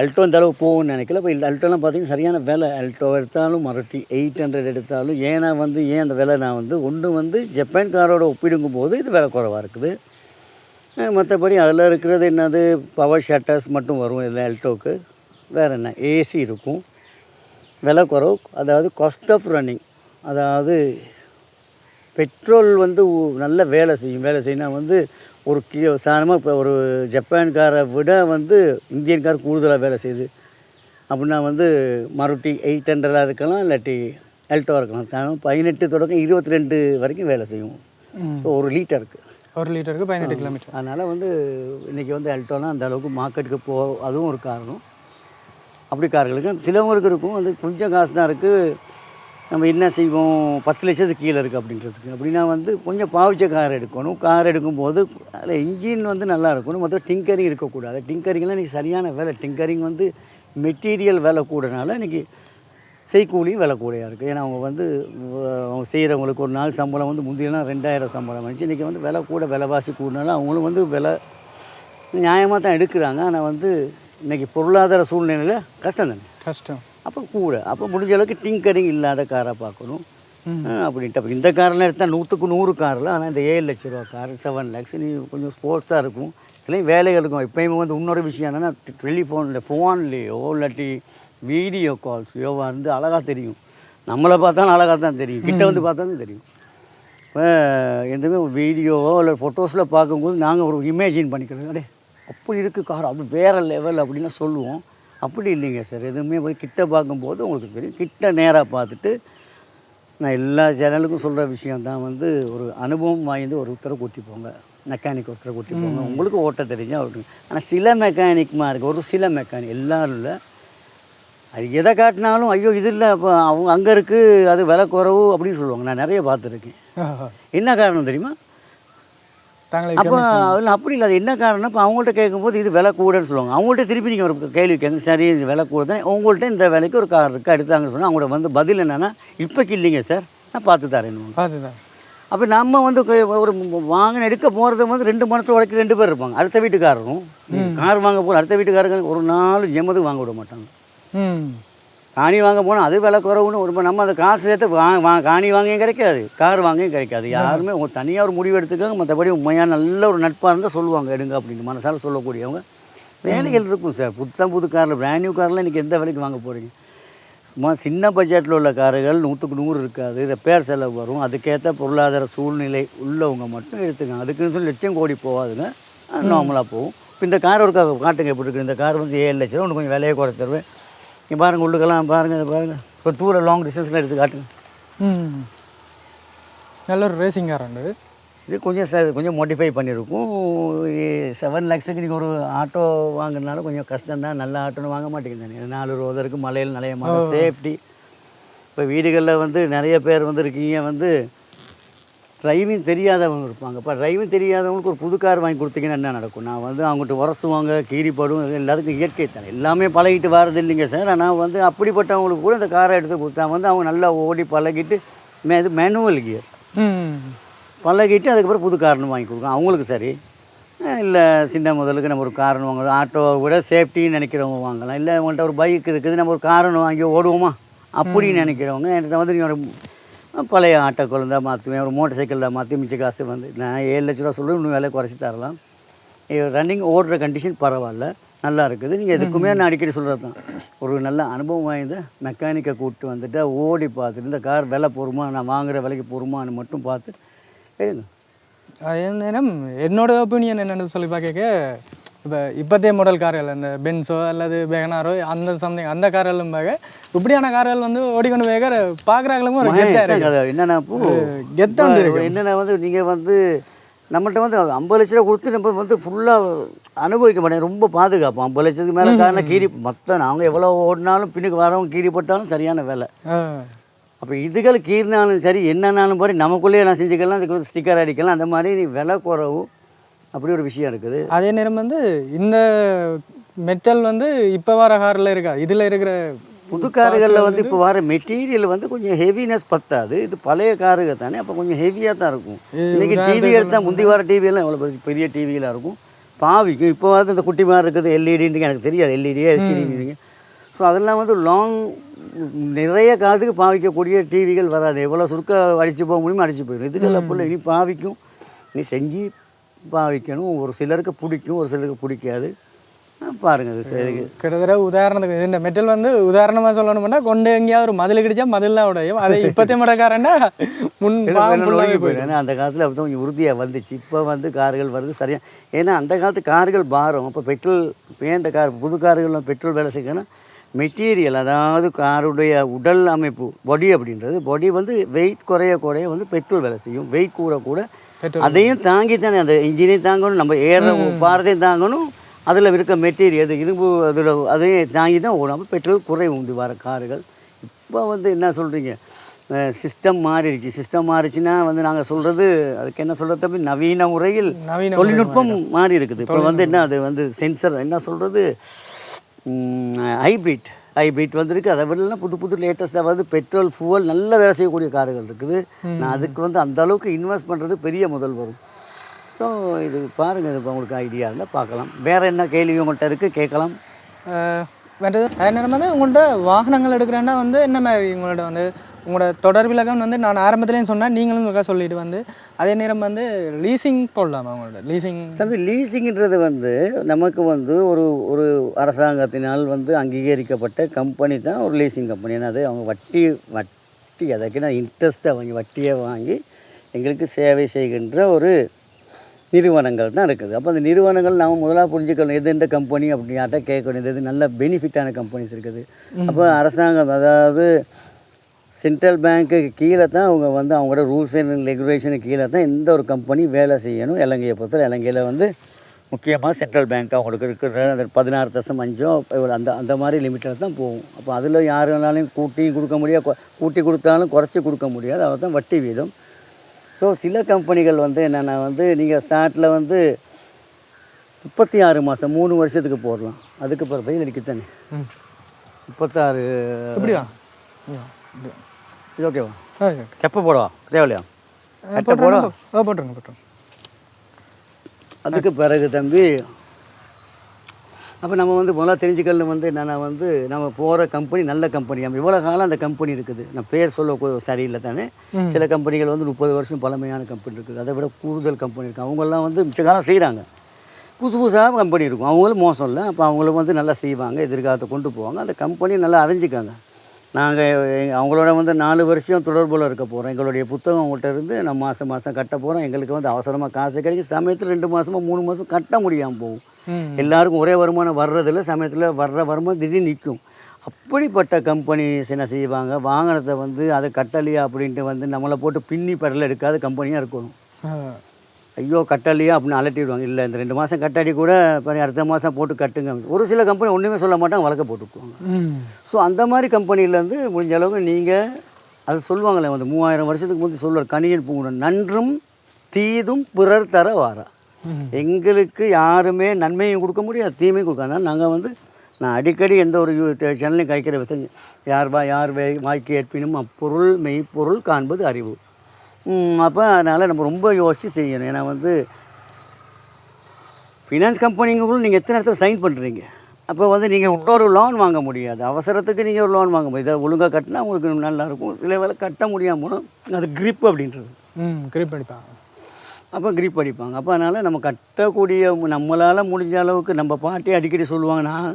Speaker 1: அல்ட்டோ இந்த அளவுக்கு போகும்னு நினைக்கல. இப்போ இந்த அல்ட்டோலாம் பார்த்தீங்கன்னா சரியான விலை. அல்ட்டோ எடுத்தாலும் மரட்டி எயிட் ஹண்ட்ரட் எடுத்தாலும் ஏன்னா வந்து ஏன் அந்த விலை நான் வந்து ஒன்று வந்து ஜப்பான் காரோட ஒப்பிடுங்கும் போது இது விலை குறைவாக இருக்குது. மற்றபடி அதில் இருக்கிறது என்னது? பவர் ஷட்டர்ஸ் மட்டும் வரும் இதில் அல்ட்டோக்கு வேறு என்ன? ஏசி இருக்கும். விலை குறவு. அதாவது காஸ்ட் ஆஃப் ரன்னிங் அதாவது பெட்ரோல் வந்து நல்ல வேலை செய்யும். வேலை செய்யணும் வந்து ஒரு கி சாதாரணமாக இப்போ ஒரு ஜப்பான் காரை விட வந்து இந்தியன் கார் கூடுதலாக வேலை செய்யுது. அப்படின்னா வந்து மருட்டி எயிட் ஹண்ட்ரடாக இருக்கலாம் இல்லாட்டி அல்ட்டோ இருக்கலாம். சாதாரண பதினெட்டு தொடக்கம் இருபத்தி ரெண்டு வரைக்கும் வேலை செய்யும். ஸோ ஒரு லிட்டருக்கு
Speaker 2: ஒரு லிட்டருக்கு பதினெட்டு கிலோமீட்டர்
Speaker 1: அதனால் வந்து இன்றைக்கி வந்து அல்ட்டோலாம் அந்த அளவுக்கு மார்க்கெட்டுக்கு போ அதுவும் ஒரு காரணம். அப்படி கார்களுக்கு சிலவங்களுக்கு இருக்கும். அது கொஞ்சம் காசு தான் இருக்குது நம்ம என்ன செய்வோம்? பத்து லட்சத்துக்கு கீழே இருக்குது அப்படின்றதுக்கு. அப்படின்னா வந்து கொஞ்சம் பாவிச்ச கார் எடுக்கணும். கார் எடுக்கும்போது அதில் இன்ஜின் வந்து நல்லா இருக்கணும். மொத்தம் டிங்கரிங் இருக்கக்கூடாது. டிங்கரிங்லாம் இன்றைக்கி சரியான வேலை. டிங்கரிங் வந்து மெட்டீரியல் வேலை கூடனால இன்றைக்கி செய்கூலியும் விலை கூடையாக இருக்குது ஏன்னா அவங்க வந்து அவங்க செய்கிறவங்களுக்கு ஒரு நாள் சம்பளம் வந்து முந்தையெல்லாம் ரெண்டாயிரம் சம்பளம் வந்துச்சு இன்றைக்கி வந்து விலை கூட விலைவாசி கூடனால அவங்களும் வந்து விலை நியாயமாக தான் எடுக்கிறாங்க. ஆனால் வந்து இன்றைக்கி பொருளாதார சூழ்நிலையில் கஷ்டம் தானே?
Speaker 2: கஷ்டம்.
Speaker 1: அப்போ கூட அப்போ முடிஞ்ச அளவுக்கு டிங்கரிங் இல்லாத காரை பார்க்கணும். அப்படின்ட்டு. அப்போ இந்த காரெலாம் எடுத்தால் நூற்றுக்கு நூறு காரில் ஆனால் இந்த ஏழு லட்ச ரூபா கார் செவன் லேக்ஸ் நீ கொஞ்சம் ஸ்போர்ட்ஸாக இருக்கும். இதுலேயும் வேலைகள் இருக்கும். எப்பயுமே வந்து இன்னொரு விஷயம் என்னென்னா டெலிஃபோனில் ஃபோன்லேயோ இல்லாட்டி வீடியோ கால்ஸ்லையோ வந்து அழகாக தெரியும். நம்மளை பார்த்தாலும் அழகாக தான் தெரியும். கிட்ட வந்து பார்த்தாலும் தெரியும். இப்போ எதுவுமே வீடியோவோ இல்லை ஃபோட்டோஸில் பார்க்கும்போது நாங்கள் ஒரு இமேஜின் பண்ணிக்கிறது அடே அப்படி இருக்குது கார் அது வேறு லெவல் அப்படின்னு சொல்லுவோம். அப்படி இல்லைங்க சார். எதுவுமே போய் கிட்ட பார்க்கும்போது உங்களுக்கு தெரியும். கிட்ட நேராக பார்த்துட்டு நான் எல்லா சேனலுக்கும் சொல்கிற விஷயம் தான். வந்து ஒரு அனுபவம் வாய்ந்து ஒரு ஒருத்தரை கூட்டி போங்க. மெக்கானிக் ஒருத்தரை கூட்டி போங்க. உங்களுக்கு ஓட்ட தெரிஞ்சால் ஓட்டுங்க. ஆனால் சில மெக்கானிக்மா இருக்குது ஒரு சில மெக்கானிக் எல்லாரும் இல்லை. அது எதை காட்டினாலும் ஐயோ இது இல்லை. அப்போ அவங்க அங்கே இருக்குது அது விலை குறவு அப்படின்னு சொல்லுவாங்க. நான் நிறைய பார்த்துருக்கேன். என்ன காரணம் தெரியுமா? அப்போ அதில் அப்படி இல்லை அது என்ன காரணம் இப்போ அவங்கள்ட்ட கேட்கும்போது இது விலை கூடன்னு சொல்லுவாங்க. அவங்கள்ட்ட திருப்பி நீங்கள் ஒரு கேள்வி கேட்குங்க சரி இது விலை கூட தான் உங்கள்கிட்ட இந்த விலைக்கு ஒரு கார் இருக்குது எடுத்தாங்கன்னு சொன்னால் அவங்களோட வந்து பதில் என்னென்னா இப்போக்கு இல்லைங்க சார் நான் பார்த்து தரேன்
Speaker 2: பார்த்துதான்.
Speaker 1: அப்போ நம்ம வந்து ஒரு வாங்கின எடுக்க போகிறது வந்து ரெண்டு மனசு உடைக்க ரெண்டு பேர் இருப்பாங்க. அடுத்த வீட்டுக்காரரும் கார் வாங்க போகிற அடுத்த வீட்டுக்காரங்க ஒரு நாள் எம்மது வாங்க விட மாட்டாங்க. காணி வாங்க போனால் அது விலை குறவுன்னு ஒரு நம்ம அந்த காசு சேர்த்து வா வா காணி வாங்கியும் கிடைக்காது கார் வாங்கியும் கிடைக்காது. யாருமே உங்க தனியாக ஒரு முடிவு எடுத்துக்காங்க மற்றபடி உண்மையாக நல்ல ஒரு நட்பாக இருந்தால் சொல்லுவாங்க எடுங்க அப்படின்னு மனசால சொல்லக்கூடியவங்க. வேலைகள் இருக்கும் சார். புத்தம் புது காரில் பிராண்ட் நியூ காரில் இன்றைக்கி எந்த விலைக்கு வாங்க போகிறீங்க சும்மா சின்ன பட்ஜெட்டில் உள்ள கார்கள் நூற்றுக்கு நூறு இருக்காது ரிப்பேர் செலவு வரும். அதுக்கேற்ற பொருளாதார சூழ்நிலை உள்ளவங்க மட்டும் எடுத்துக்காங்க. அதுக்குன்னு சொல்லி லட்சம் கோடி போகாதுங்க. நார்மலாக போகும். இப்போ இந்த கார் ஒரு காட்டுங்க எப்படி இருக்குது இந்த கார் வந்து ஏழு லட்சம் ஒன்று கொஞ்சம் விலையை குறை தருவேன் இங்கே பாருங்கள் உள்ளுக்கெல்லாம் பாருங்கள் இதை பாருங்கள் இப்போ தூரம் லாங் டிஸ்டன்ஸில் எடுத்து காட்டுங்க.
Speaker 2: ம். நல்ல ஒரு ரேசிங் கார் உண்டு.
Speaker 1: இது கொஞ்சம் ச கொஞ்சம் மாடிஃபை பண்ணியிருக்கும். செவன் லேக்ஸுக்கு நீங்கள் ஒரு ஆட்டோ வாங்குறதுனால கொஞ்சம் கஷ்டம் தான் நல்ல ஆட்டோன்னு வாங்க மாட்டேங்குது நாலு ரோதருக்கு மலையில் நனைய மாட்டோம் சேஃப்டி இப்போ வீடுகளில் வந்து நிறைய பேர் வந்து இருக்கீங்க வந்து டிரைவிங் தெரியாதவங்க இருப்பாங்க. இப்போ டிரைவிங் தெரியாதவங்களுக்கு ஒரு புது கார் வாங்கி கொடுத்தீங்கன்னா என்ன நடக்கும்? நான் வந்து அவங்ககிட்ட உரசுவாங்க கீரிப்படும் எல்லாத்துக்கும் இயற்கை தானே எல்லாமே பழகிட்டு வரது இல்லைங்க சார். ஆனால் வந்து அப்படிப்பட்டவங்களுக்கு கூட இந்த காரை எடுத்து கொடுத்தா வந்து அவங்க நல்லா ஓடி பழகிட்டு மே இது மேனுவல் கியர் பழகிட்டு அதுக்கப்புறம் புது காரணம் வாங்கி கொடுக்கும். அவங்களுக்கு சரி. இல்லை சின்ன முதலுக்கு நம்ம ஒரு காரணம் வாங்கலாம். ஆட்டோவை விட சேஃப்டின்னு நினைக்கிறவங்க வாங்கலாம். இல்லை உங்கள்கிட்ட ஒரு பைக் இருக்குது நம்ம ஒரு காரணம் வாங்கி ஓடுவோமா? அப்படின்னு நினைக்கிறவங்க என்கிட்ட வந்து நீங்கள் ஒரு பழைய ஆட்டோ குழந்தை மாற்றுவேன் ஒரு மோட்டர் சைக்கிளில் மாற்றி மிச்ச காசு வந்து நான் ஏழு லட்ச ரூபா சொல்லுவேன் இன்னும் விலை குறைச்சி தரலாம். ரன்னிங் ஓடுற கண்டிஷன் பரவாயில்ல நல்லா இருக்குது. நீங்கள் எதுக்குமே நான் அடிக்கடி சொல்கிறது தான் ஒரு நல்ல அனுபவம் வாய்ந்த மெக்கானிக்கை கூப்பிட்டு வந்துட்டு ஓடி பார்த்துட்டு இந்த கார் விலை போருமா நான் வாங்குற விலைக்கு போருமான்னு மட்டும் பார்த்து
Speaker 2: நேரம் என்னோட ஒப்பீனியன் என்னன்னு சொல்லி பார்க்க இப்போ இப்போத்தைய மாடல் கார்கள் அந்த பென்ஸோ அல்லது பெகனாரோ அந்த சம்திங் அந்த காரெல்லாம் பார்க்க இப்படியான கார்கள் வந்து ஓடிக்கொண்டு போக பார்க்குறாங்களும் ஒரு கெத்தாக இருக்கு.
Speaker 1: அது என்னென்னா பூ
Speaker 2: கெத்தா வந்து இருக்கு.
Speaker 1: என்னென்னா வந்து நீங்கள் வந்து நம்மள்ட்ட வந்து ஐம்பது லட்ச ரூபா கொடுத்து நம்ம வந்து ஃபுல்லாக அனுபவிக்க மாட்டேன் ரொம்ப பாதுகாப்பு. ஐம்பது லட்சத்துக்கு மேலே காரணம் கீரி மொத்தம் அவங்க எவ்வளோ ஓடினாலும் பின்னுக்கு வரவங்க கீரி போட்டாலும் சரியான வேலை. அப்போ இதுகள் கீறினாலும் சரி என்னன்னாலும் பாரு நமக்குள்ளேயே நான் செஞ்சுக்கலாம் அதுக்கு ஸ்டிக்கர் அடிக்கலாம் அந்த மாதிரி விலை குறவு அப்படி ஒரு விஷயம் இருக்குது.
Speaker 2: அதே நேரம் வந்து இந்த மெட்டல் வந்து இப்போ வர காரில் இருக்கா? இதில் இருக்கிற
Speaker 1: புது காருகளில் வந்து இப்போ வர மெட்டீரியல் வந்து கொஞ்சம் ஹெவினஸ் பத்தாது. இது பழைய காருங்க தானே அப்போ கொஞ்சம் ஹெவியாக தான் இருக்கும். இன்றைக்கி டிவி எடுத்தால் முந்தி வர டிவியெல்லாம் எவ்வளோ பெரிய டிவியெலாம் இருக்கும். பாவிக்கும். இப்போ வந்து இந்த குட்டி மாதிரி இருக்குது எல்இடின்னு எனக்கு தெரியாது. E எல்இடியே எல்சிடிங்க ஸோ அதெல்லாம் வந்து லாங் நிறைய காலத்துக்கு பாவிக்கக்கூடிய டிவிகள் வராது. எவ்வளோ சுருக்க அடித்து போக முடியுமோ அடித்து போயிடும். இதுக்கெல்லாம் போல இனி பாவிக்கும். நீ செஞ்சு பாவிக்கணும். ஒரு சிலருக்கு பிடிக்கும் ஒரு சிலருக்கு பிடிக்காது. அஹ் பாருங்க இது சரி
Speaker 2: கிட்டத்தட்ட உதாரணத்துக்கு இந்த மெட்டல் வந்து உதாரணமாக சொல்லணும்னா கொண்டு எங்கேயாவது ஒரு மதில் கிடிச்சா மதில்லாம் உடையும். அதே இப்போத்தைய மடக்காரன்னா முன் போயிடும்.
Speaker 1: அந்த காலத்தில் அப்படி கொஞ்சம் உறுதியாக வந்துச்சு. இப்போ வந்து கார்கள் வருது சரியா. ஏன்னா அந்த காலத்து கார்கள் பாரம். அப்போ பெட்ரோல் இந்த கார் புது கார்கள் பெட்ரோல் வேலை செய்யணும்னா மெட்டீரியல் அதாவது காருடைய உடல் அமைப்பு பாடி அப்படின்றது பாடி வந்து வெயிட் குறைய குறைய வந்து பெட்ரோல் வேலை செய்யும். வெயிட் கூட கூட அதையும் தாங்கி தானே அந்த இன்ஜினையும் தாங்கணும் நம்ம ஏற பாரதையும் தாங்கணும் அதில் இருக்க மெட்டீரியல் இரும்பு அதில் அதையும் தாங்கி தான் ஓடும். அப்போ பெட்ரோல் குறையும் இது வர கார்கள். இப்போ வந்து என்ன சொல்கிறீங்க சிஸ்டம் மாறிடுச்சு. சிஸ்டம் மாறிச்சுன்னா வந்து நாங்கள் சொல்கிறது அதுக்கு என்ன சொல்கிறது தம்பி? நவீன முறையில் தொழில்நுட்பம் மாறி இருக்குது இப்போ வந்து என்ன அது வந்து சென்சர் என்ன சொல்கிறது ஹைப்ரிட் ஹைப்ரிட் வந்திருக்கு. அதை விடலாம் புது புது லேட்டஸ்ட்டாக வந்து பெட்ரோல் ஃபுவல் நல்ல வேலை செய்யக்கூடிய கார்கள் இருக்குது. நான் அதுக்கு வந்து அந்த அளவுக்கு இன்வெஸ்ட் பண்ணுறது பெரிய முதல் வரும். ஸோ இது பாருங்கள் இது உங்களுக்கு ஐடியா இருந்தால் பார்க்கலாம். வேறு என்ன கேள்வி உங்கள்கிட்ட இருக்குது கேட்கலாம்.
Speaker 2: வேண்டது அதே நேரம் வந்து உங்கள்கிட்ட வாகனங்கள் எடுக்கிறேன்னா வந்து என்ன மாதிரி உங்கள்ட்ட வந்து உங்களோட தொடர் விலகம் வந்து நான் ஆரம்பத்துலேயும் சொன்னேன் நீங்களும் இருக்கா சொல்லிட்டு வந்து அதே நேரம் வந்து லீசிங் போடலாமா உங்கள்ட்ட லீசிங்
Speaker 1: தம்பி லீசிங்ன்றது வந்து நமக்கு வந்து ஒரு ஒரு அரசாங்கத்தினால் வந்து அங்கீகரிக்கப்பட்ட கம்பெனி தான் ஒரு லீசிங் கம்பெனி அது அவங்க வட்டி வட்டி அதற்கு நான் இன்ட்ரெஸ்ட்டை வாங்கி வட்டியை வாங்கி எங்களுக்கு சேவை செய்கின்ற ஒரு நிறுவனங்கள் தான் இருக்குது. அப்போ அந்த நிறுவனங்கள் நாம் முதலாக புரிஞ்சுக்கணும் எது எந்த கம்பெனி அப்படின்னு யார்கிட்ட கேட்கணும் இது நல்ல பெனிஃபிட்டான கம்பெனிஸ் இருக்குது. அப்போ அரசாங்கம் அதாவது சென்ட்ரல் பேங்க்குக்கு கீழே தான் அவங்க வந்து அவங்களோட ரூல்ஸ் அண்ட் ரெகுலேஷனுக்கு கீழே தான் எந்த ஒரு கம்பெனி வேலை செய்யணும். இலங்கையை பொறுத்தவரை இலங்கையில் வந்து முக்கியமாக சென்ட்ரல் பேங்க் அவங்களுக்கு இருக்கிற அந்த பதினாறு தசம் அஞ்சோ அந்த அந்த மாதிரி லிமிட்டில் தான் போகும். அப்போ அதில் யார் வேணாலும் கூட்டி கொடுக்க முடியாது. கூட்டி கொடுத்தாலும் குறைச்சி கொடுக்க முடியாது. அதை தான் வட்டி வீதம். ஸோ சில கம்பெனிகள் வந்து என்னென்னா வந்து நீங்கள் ஸ்டார்ட்டில் வந்து முப்பத்தி ஆறு மாதம் மூணு வருஷத்துக்கு போடலாம். அதுக்கு பிறகு
Speaker 2: ம்.
Speaker 1: முப்பத்தாறு
Speaker 2: எப்படியா
Speaker 1: இது ஓகேவா எப்போ போடவா தேவையா கட்ட
Speaker 2: போட்டுருங்க ஓ போட்டுருங்க போட்டுருங்க
Speaker 1: அதுக்கு பிறகு தம்பி அப்போ நம்ம வந்து முதல்ல தெரிஞ்சுக்கணும் வந்து என்னென்னா வந்து நம்ம போகிற கம்பெனி நல்ல கம்பெனி நம்ம இவ்வளோ காலம் அந்த கம்பெனி இருக்குது? நான் பேர் சொல்ல சரியில்லை தானே. சில கம்பெனிகள் வந்து முப்பது வருஷம் பழமையான கம்பெனி இருக்குது. அதை விட கூடுதல் கம்பெனி இருக்குது. அவங்கெல்லாம் வந்து மிச்ச காலம் செய்கிறாங்க புதுசு புதுசாக கம்பெனி இருக்கும். அவங்களும் மோசம் இல்லை அப்போ அவங்களும் வந்து நல்லா செய்வாங்க எதிர்காலத்தை கொண்டு போவாங்க. அந்த கம்பெனி நல்லா அறிஞ்சிக்காங்க நாங்கள் அவங்களோட வந்து நாலு வருஷம் தொடர்பில் இருக்க போகிறோம் எங்களுடைய புத்தகம் அவங்கள்ட்ட இருந்து நம்ம மாதம் மாதம் கட்ட போகிறோம் எங்களுக்கு வந்து அவசரமாக காசு கிடைக்கும். சமயத்தில் ரெண்டு மாதமோ மூணு மாதம் கட்ட முடியாமல் போகும். எல்லாருக்கும் ஒரே வருமானம் வர்றதில்ல. சமயத்தில் வர்ற வருமானம் திடீர்னு நிற்கும் அப்படிப்பட்ட கம்பெனிஸ் என்ன செய்வாங்க? வாகனத்தை வந்து அதை கட்டலையா அப்படின்ட்டு வந்து நம்மளை போட்டு பின்னி பெடல் எடுக்காத கம்பெனியாக இருக்கணும். ஐயோ கட்டலையா அப்படின்னு அலட்டிடுவாங்க இல்லை இந்த ரெண்டு மாதம் கட்டாடி கூட பாரு, அடுத்த மாதம் போட்டு கட்டுங்க. ஒரு சில கம்பெனி ஒன்றுமே சொல்ல மாட்டாங்க வழக்க போட்டுக்குவாங்க. ஸோ அந்த மாதிரி கம்பெனிலேருந்து முடிஞ்ச அளவுக்கு நீங்கள் அது சொல்லுவாங்களே வந்து மூவாயிரம் வருஷத்துக்கு முந்தி சொல்லுவார் கனியன் பூங்குடன் நன்றும் தீதும் பிறர் தர வாரா. எங்களுக்கு யாருமே நன்மையும் கொடுக்க முடியாது தீமையும் கொடுக்க அதனால் நாங்கள் வந்து நான் அடிக்கடி எந்த ஒரு சேனலையும் கைக்கிற விஷயம் யார் வா யார் வாய்க்கு ஏற்பினும் அப்பொருள் மெய்ப்பொருள் காண்பது அறிவு. அப்போ அதனால் நம்ம ரொம்ப யோசித்து செய்யணும். ஏன்னா வந்து ஃபினான்ஸ் கம்பெனிங்களும் நீங்கள் எத்தனை இடத்துல சைன் பண்ணுறீங்க அப்போ வந்து நீங்கள் இன்னொரு லோன் வாங்க முடியாது. அவசரத்துக்கு நீங்கள் ஒரு லோன் வாங்க முடியாது. இதை ஒழுங்காக கட்டினா உங்களுக்கு நல்லா இருக்கும் சில வேளை கட்ட முடியாமல் போனால் அது grip அப்படின்றது.
Speaker 2: ம் கிரிப் அடிப்பாங்க.
Speaker 1: அப்போ கிரிப் அடிப்பாங்க. அப்போ அதனால் நம்ம கட்டக்கூடிய நம்மளால் முடிஞ்ச அளவுக்கு நம்ம பாட்டி அடிக்கடி சொல்லுவாங்க நான்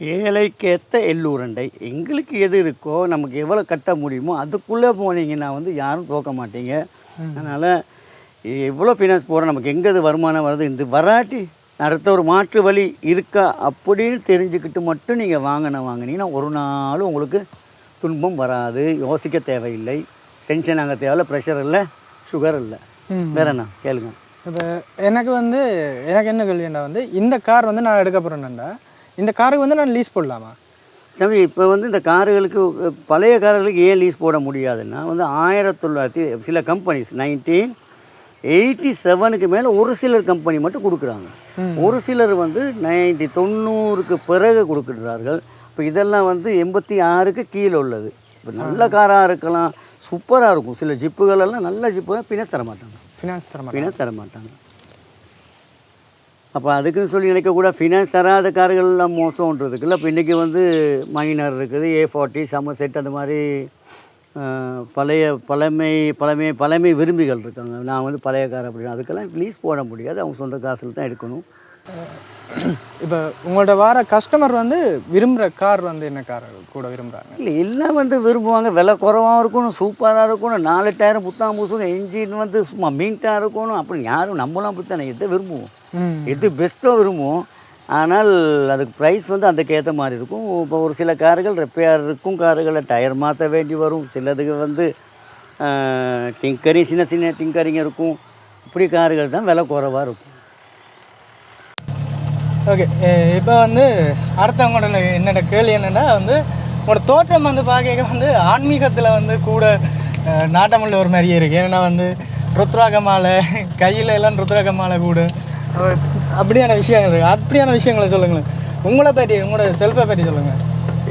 Speaker 1: ஏழைக்கேற்ற எள்ளுருண்டை. எங்களுக்கு எது இருக்கோ நமக்கு எவ்வளோ கட்ட முடியுமோ அதுக்குள்ளே போனீங்கன்னா வந்து யாரும் தோக்க மாட்டீங்க. அதனால் எவ்வளோ ஃபினான்ஸ் போகிறோம் நமக்கு எங்கே இது வருமானம் வருது இந்த வராட்டி அடுத்த ஒரு மாற்று வழி இருக்கா அப்படின்னு தெரிஞ்சுக்கிட்டு மட்டும் நீங்கள் வாங்கின வாங்கினீங்கன்னா ஒரு நாளும் உங்களுக்கு துன்பம் வராது. யோசிக்க தேவையில்லை. டென்ஷன் ஆக தேவையில்ல ப்ரெஷர் இல்லை சுகர் இல்லை.
Speaker 2: ம்.
Speaker 1: வேற என்ன? கேளுங்க.
Speaker 2: இப்போ எனக்கு வந்து எனக்கு என்ன கேள்வின்னா வந்து இந்த கார் வந்து நான் எடுக்க போகிறேன்டா இந்த காருக்கு வந்து நான் லீஸ் போடலாமா?
Speaker 1: தம்பி இப்போ வந்து இந்த கார்களுக்கு பழைய கார்களுக்கு ஏன் லீஸ் போட முடியாதுன்னா வந்து ஆயிரத்தி தொள்ளாயிரத்தி சில கம்பெனிஸ் நைன்டீன் எயிட்டி செவனுக்கு மேலே ஒரு சிலர் கம்பெனி மட்டும் கொடுக்குறாங்க. ஒரு சிலர் வந்து நைன்டி தொண்ணூறுக்கு பிறகு கொடுக்குறார்கள். இப்போ இதெல்லாம் வந்து எண்பத்தி ஆறுக்கு கீழே உள்ளது. இப்போ நல்ல காராக இருக்கலாம் சூப்பராக இருக்கும். சில ஜிப்புகள் எல்லாம் நல்ல ஜிப்பு பின்னஸ் தர மாட்டாங்க
Speaker 2: ஃபினான்ஸ் தர மாட்டேன்
Speaker 1: ஃபினான்ஸ் தர மாட்டாங்க அப்போ அதுக்குன்னு சொல்லி நினைக்கக்கூட ஃபினான்ஸ் தராத கார்கள்லாம் மோசம்ன்றதுக்குள்ள இப்போ இன்றைக்கி வந்து மைனர் இருக்குது ஏ ஃபார்ட்டி சமசெட் செட் அந்த மாதிரி பழைய பழமை பழமை பழமை விரும்பிகள் இருக்காங்க. நான் வந்து பழைய கார் அப்படின்னு அதுக்கெல்லாம் லீஸ் போட முடியாது. அவங்க சொந்த காசில் தான் எடுக்கணும்.
Speaker 2: இப்போ உங்கள்ட்ட வர கஸ்டமர் வந்து விரும்புகிற கார் வந்து என்ன கார் கூட விரும்புகிறாங்க
Speaker 1: இல்லை எல்லாம் வந்து விரும்புவாங்க. விலை குறவாகவும் இருக்கணும் சூப்பராக இருக்கணும். நாலு டயரும் புத்தாம் பூசுங்க இன்ஜின் வந்து சும்மா மீன்ட்டாக இருக்கணும். அப்படி யாரும் நம்மளாம் அப்படி தானே எதை விரும்புவோம்? எது பெஸ்ட்டோ விரும்புவோம்? ஆனால் அதுக்கு ப்ரைஸ் வந்து அதுக்கு ஏற்ற மாதிரி இருக்கும். இப்போ ஒரு சில கார்கள் ரிப்பேர் இருக்கும் கார்களை டயர் மாற்ற வேண்டி வரும். சிலதுக்கு வந்து டிங்கரிங் சின்ன சின்ன டிங்கரிங் இருக்கும். இப்படி கார்கள் தான் விலை குறைவாக இருக்கும்.
Speaker 2: ஓகே இப்போ வந்து அடுத்தவங்களோட என்னோட கேள்வி என்னென்னா வந்து உங்களோட தோற்றம் வந்து பார்க்க வந்து ஆன்மீகத்தில் வந்து கூட நாட்டமுள்ள ஒரு மாதிரியே இருக்குது ஏன்னா வந்து ருத்ராக மாலை கையில் எல்லாம் ருத்ராக மாலை கூட அப்படியான விஷயங்கள் இருக்குது அப்படியான விஷயங்களை சொல்லுங்களேன். உங்களை பற்றி உங்களோட செல்ஃபை பற்றி சொல்லுங்கள்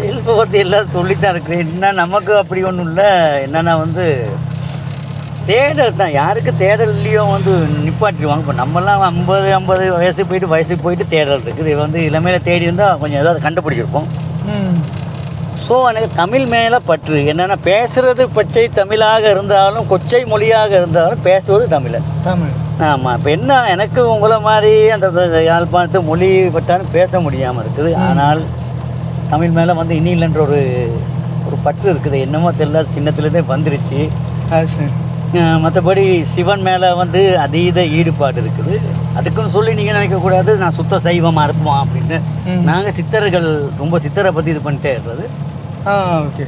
Speaker 1: செல்ஃபை பற்றி எல்லாம் சொல்லித்தான் இருக்கிறேன். என்ன நமக்கு அப்படி ஒன்றும் இல்லை. என்னென்னா வந்து தேடல் தான். யாருக்கு தேடல் இல்லையோ வந்து நிப்பாட்டிடுவாங்க. இப்போ நம்மலாம் ஐம்பது ஐம்பது வயசு போயிட்டு வயசுக்கு போயிட்டு தேடல் இருக்குது. இது வந்து இளமையில தேடி இருந்தால் கொஞ்சம் ஏதாவது கண்டுபிடிச்சிருப்போம். ஸோ எனக்கு தமிழ் மேலே பற்று. என்னென்னா பேசுறது பச்சை தமிழாக இருந்தாலும் கொச்சை மொழியாக இருந்தாலும் பேசுவது தமிழன்
Speaker 2: தமிழ்.
Speaker 1: ஆமாம் இப்போ என்ன எனக்கு உங்களை மாதிரி அந்த யாழ்ப்பாணத்து மொழி பட்டாலும் பேச முடியாமல் இருக்குது. ஆனால் தமிழ் மேலே வந்து இனியில்ன்ற ஒரு ஒரு பற்று இருக்குது. என்னமோ தெரியல. சின்னத்துலேருந்தே வந்துருச்சு.
Speaker 2: அது சரி.
Speaker 1: மற்றபடி சிவன் மேலே வந்து அதீத ஈடுபாடு இருக்குது. அதுக்குன்னு சொல்லி நீங்கள் நினைக்கக்கூடாது நான் சுத்த சைவமாக இருப்போம் அப்படின்னு. நாங்கள் சித்தர்கள் ரொம்ப சித்தரை பற்றி இது பண்ணிட்டே இருக்கிறது
Speaker 2: ஆ ஓகே.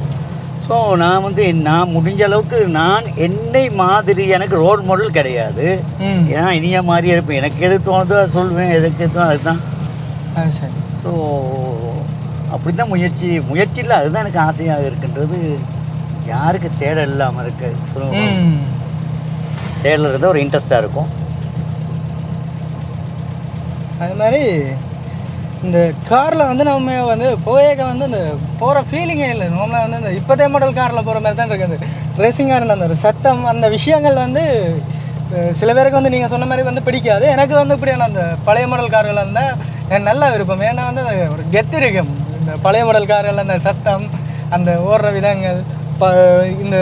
Speaker 1: ஸோ நான் வந்து நான் முடிஞ்ச அளவுக்கு நான் என்னை மாதிரி எனக்கு ரோல் மாடல் கிடையாது. ஏன்னா இனிய மாதிரியே இருப்பேன். எனக்கு எது தோணுதோ அதை சொல்லுவேன் எதுக்கு எதுவும் அதுதான்.
Speaker 2: அது சரி.
Speaker 1: ஸோ அப்படி தான் முயற்சி. முயற்சி இல்லை அதுதான் எனக்கு ஆசையாக இருக்குன்றது. யாருக்கு தேடல் இல்லாமல் இருக்கு. சொல்லுங்க ஒரு இன்ட்ரெஸ்ட்டாக இருக்கும்.
Speaker 2: அது மாதிரி இந்த காரில் வந்து நம்ம வந்து போயேக்க வந்து இந்த போகிற ஃபீலிங்கே இல்லை. நம்மளாக வந்து இந்த இப்போதே மாடல் காரில் போகிற மாதிரி தான் இருக்குது. ரேசிங் கார் அந்த ஒரு சத்தம் அந்த விஷயங்கள் வந்து சில பேருக்கு வந்து நீங்கள் சொன்ன மாதிரி வந்து பிடிக்காது. எனக்கு வந்து இப்படியான அந்த பழைய மாடல் கார்கள் இருந்தால் எனக்கு நல்லா விருப்பம். ஏன்னா வந்து ஒரு கெத்து இருக்கும் இந்த பழைய மாடல் கார்கள் அந்த சத்தம் அந்த ஓடுற விதங்கள் ப இந்த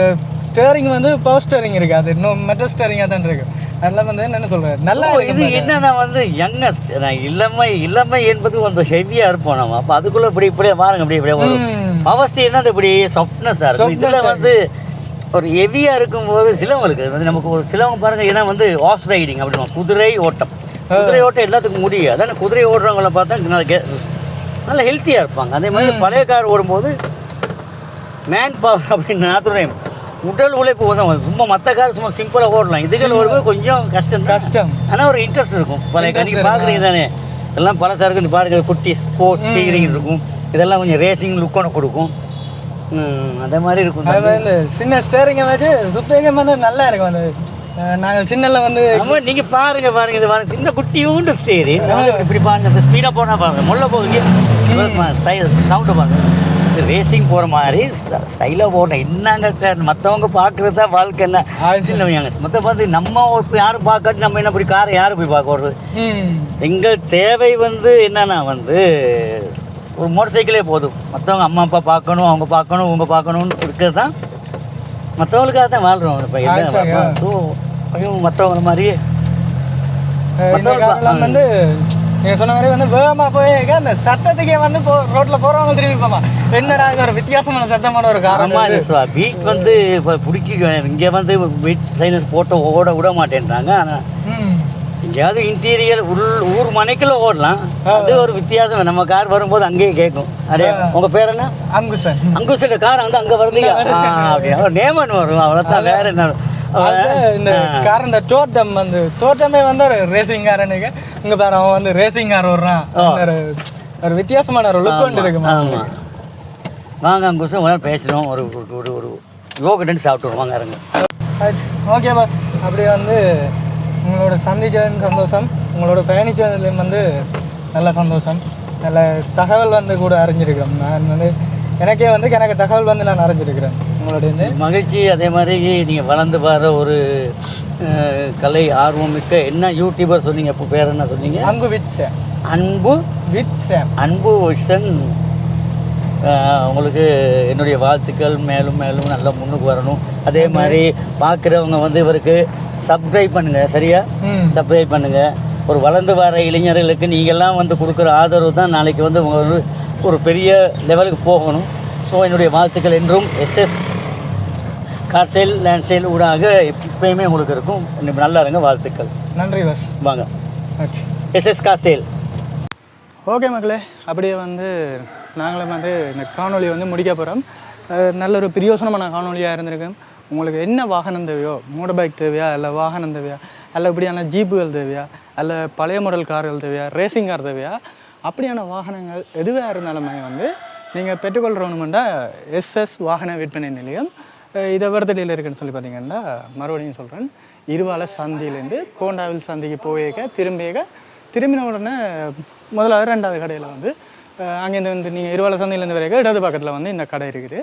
Speaker 2: ஸ்டேரிங் வந்து பவர் ஸ்டேரிங் இருக்குது அது இன்னும் மெட்டல் ஸ்டேரிங்காக தான் இருக்குது அதெல்லாம் வந்து என்ன சொல்கிறேன் நல்லா
Speaker 1: இது. என்னன்னா வந்து யங்கஸ்ட் நான் இளமை இளமை என்பது கொஞ்சம் ஹெவியாக இருப்போம் நம்ம. அப்போ அதுக்குள்ளே இப்படி இப்படியே பாருங்க இப்படி இப்படியே
Speaker 2: ம்.
Speaker 1: அவஸ்தை என்ன இப்படி? சாஃப்ட்னஸாக இருக்கும். இதில் வந்து ஒரு ஹெவியாக இருக்கும்போது சிலவங்களுக்கு அது வந்து நமக்கு ஒரு சிலவங்க பாருங்க ஏன்னா வந்து ஹார்ஸ் ரைடிங் அப்படின்னு குதிரை ஓட்டம். குதிரை ஓட்டம் எல்லாத்துக்கும் முடியும் அதான் குதிரை ஓடுறவங்கள பார்த்தா நல்ல ஹெல்த்தியாக இருப்பாங்க. அதே மாதிரி பழைய கார் ஓடும்போது மேன் பவர் அப்படின்னு நான் உடல் உழைப்பு உதவும் சும்மா மற்ற கார் சும்மா சிம்பிளாக ஓடலாம் இதுகள் ஓடும்போது கொஞ்சம் கஷ்டம்.
Speaker 2: கஷ்டம்.
Speaker 1: ஆனால் ஒரு இன்ட்ரெஸ்ட் இருக்கும். பழைய நீங்கள் பார்க்குறீங்க தானே. எல்லாம் பல சரக்கு இந்த பாருங்க குட்டி ஸ்போர்ட்ஸ் ஸ்டீரிங் இருக்கும். இதெல்லாம் கொஞ்சம் ரேசிங் லுக்கோட கொடுக்கும். அதே மாதிரி இருக்கும்
Speaker 2: அது இந்த சின்ன ஸ்டேரிங்கை வச்சு சுத்தங்க வந்து நல்லா இருக்கும். அந்த அஹ், நாங்கள் சின்னல வந்து
Speaker 1: நீங்க பாருங்க பாருங்க இது பாருங்க. சின்ன குட்டியூண்டு சரி இப்படி பாருங்க இந்த ஸ்பீடா போனா பாருங்க. முள்ள போகுங்க ஸ்டைல் சவுண்டு பாருங்க. ரேசிங் போற மாதிரி ஸ்டைலா போடணும். என்னங்க சார் மத்தவங்க பாக்குறது தான் வாழ்க்கை என்ன. சின்னவங்க மத்த வந்து நம்ம யாரும் பார்க்காட்டி நம்ம என்ன இப்படி காரை யாரு போய் பார்க்க வர்றது
Speaker 2: ம்.
Speaker 1: எங்கள் தேவை வந்து என்னன்னா வந்து ஒரு மோட்டர் சைக்கிளே போதும். மற்றவங்க அம்மா அப்பா பார்க்கணும் அவங்க பார்க்கணும் இவங்க பார்க்கணும்னு இருக்கிறது தான் மற்றவங்களுக்காக தான் வாழ்கிறோம் இப்போ
Speaker 2: சரியா?
Speaker 1: ஸோ மற்றவங்கள
Speaker 2: காரெல்லாம் வந்து நீங்க சொன்ன மாதிரி வந்து வேகமா போய் அந்த சத்தத்துக்கே வந்து போ ரோட்ல போறவங்க திரும்பி போமா என்னடா ஒரு வித்தியாசமான சத்தமான ஒரு கார்
Speaker 1: ஆமா இந்த பீட் வந்து இப்போ பிடிக்க இங்கே வந்து பீட் சைனஸ் போட்டு ஓட விட மாட்டேன்றாங்க. ஆனால் எங்கேயாவது இன்டீரியர் உள் ஊர் மனைக்குள்ள ஓடலாம். அது ஒரு வித்தியாசம். நம்ம கார் வரும்போது அங்கேயே கேட்கும். அடே உங்க பேர் என்ன?
Speaker 2: அங்குசன்.
Speaker 1: அங்குசோட கார் வந்து அங்க வருதுங்க. அப்படியா? நேமன் வரும். அவ்வளோதான் வேற என்ன?
Speaker 2: அது இந்த கார் இந்த தோட்டம் வந்து தோட்டமே வந்து ஒரு ரேசிங் காரனுக்கு இங்க பாரு அவன் வந்து ரேசிங் கார் ஓடுறான். ஒரு வித்தியாசமான ஒரு லுக் கொண்டு இருக்கு
Speaker 1: வாங்க அங்குசம் பேசுகிறோம் ஒரு ஒரு- ஒரு யோகட்டன் சாப்பிட்டு வாங்க இருங்க
Speaker 2: ஓகே பாஸ் அப்படியே வந்து உங்களோட சந்திச்சதுன்னு சந்தோஷம். உங்களோட பயணிச்சதுலேயும் வந்து நல்ல சந்தோஷம். நல்ல தகவல் வந்து கூட அறிஞ்சிருக்கிறோம். நான் வந்து எனக்கே வந்து எனக்கு தகவல் வந்து நான் அறிஞ்சிருக்கிறேன் உங்களுடைய
Speaker 1: மகிழ்ச்சி அதே மாதிரி நீங்கள் வளர்ந்து வர ஒரு கலை ஆர்வம் மிக்க என்ன யூடியூபர் சொன்னீங்க? இப்போ பேர் என்ன சொன்னீங்க?
Speaker 2: அங்கு வித்
Speaker 1: அன்பு
Speaker 2: வித்
Speaker 1: அன்பு விஷன் உங்களுக்கு என்னுடைய வாழ்த்துக்கள். மேலும் மேலும் நல்லா முன்னுக்கு வரணும். அதே மாதிரி பார்க்குறவங்க வந்து இவருக்கு சப்ஸ்கிரைப் பண்ணுங்க. சரியா? சப்ஸ்கிரைப் பண்ணுங்க. ஒரு வளர்ந்து வர இளைஞர்களுக்கு நீங்கள்லாம் வந்து கொடுக்குற ஆதரவு தான் நாளைக்கு வந்து உங்க ஒரு- பெரிய லெவலுக்கு போகணும். ஸோ என்னுடைய வாழ்த்துக்கள் என்றும் SS car sale land sale ஊடாக எப்பயுமே உங்களுக்கு இருக்கும். நல்லா இருங்க வாழ்த்துக்கள்.
Speaker 2: நன்றி பாஸ்
Speaker 1: வாங்க.
Speaker 2: Okay
Speaker 1: SS car sale
Speaker 2: okay மக்களே அப்படியே வந்து நாங்களும் வந்து இந்த காணொளி வந்து முடிக்க போகிறோம் நல்ல ஒரு பிரியோசனமான காணொளியாக இருந்திருக்கும். உங்களுக்கு என்ன வாகனம் தேவையோ மோட்டர் பைக் தேவையா இல்லை வாகனம் தேவையா அல்ல இப்படியான ஜீப்புகள் தேவையா அல்ல பழைய மாடல் கார்கள் தேவையா ரேசிங் கார் தேவையா அப்படியான வாகனங்கள் எதுவாக இருந்தாலுமே வந்து நீங்கள் பெற்றுக்கொள்கிறவனுமெண்டா எஸ்எஸ் வாகன விற்பனை நிலையம். இதை வருதடியில் இருக்குன்னு சொல்லி பார்த்தீங்கன்னா மறுபடியும் சொல்கிறேன் இருவால சந்தியிலேருந்து கோண்டாவில் சந்திக்கு போயேக்க திரும்பியக திரும்பின உடனே முதலாவது ரெண்டாவது கடையில் வந்து அங்கேருந்து வந்து நீங்கள் இருவால சந்தையிலேருந்து வரைக்கும் இடது பக்கத்தில் வந்து இந்த கடை இருக்குது.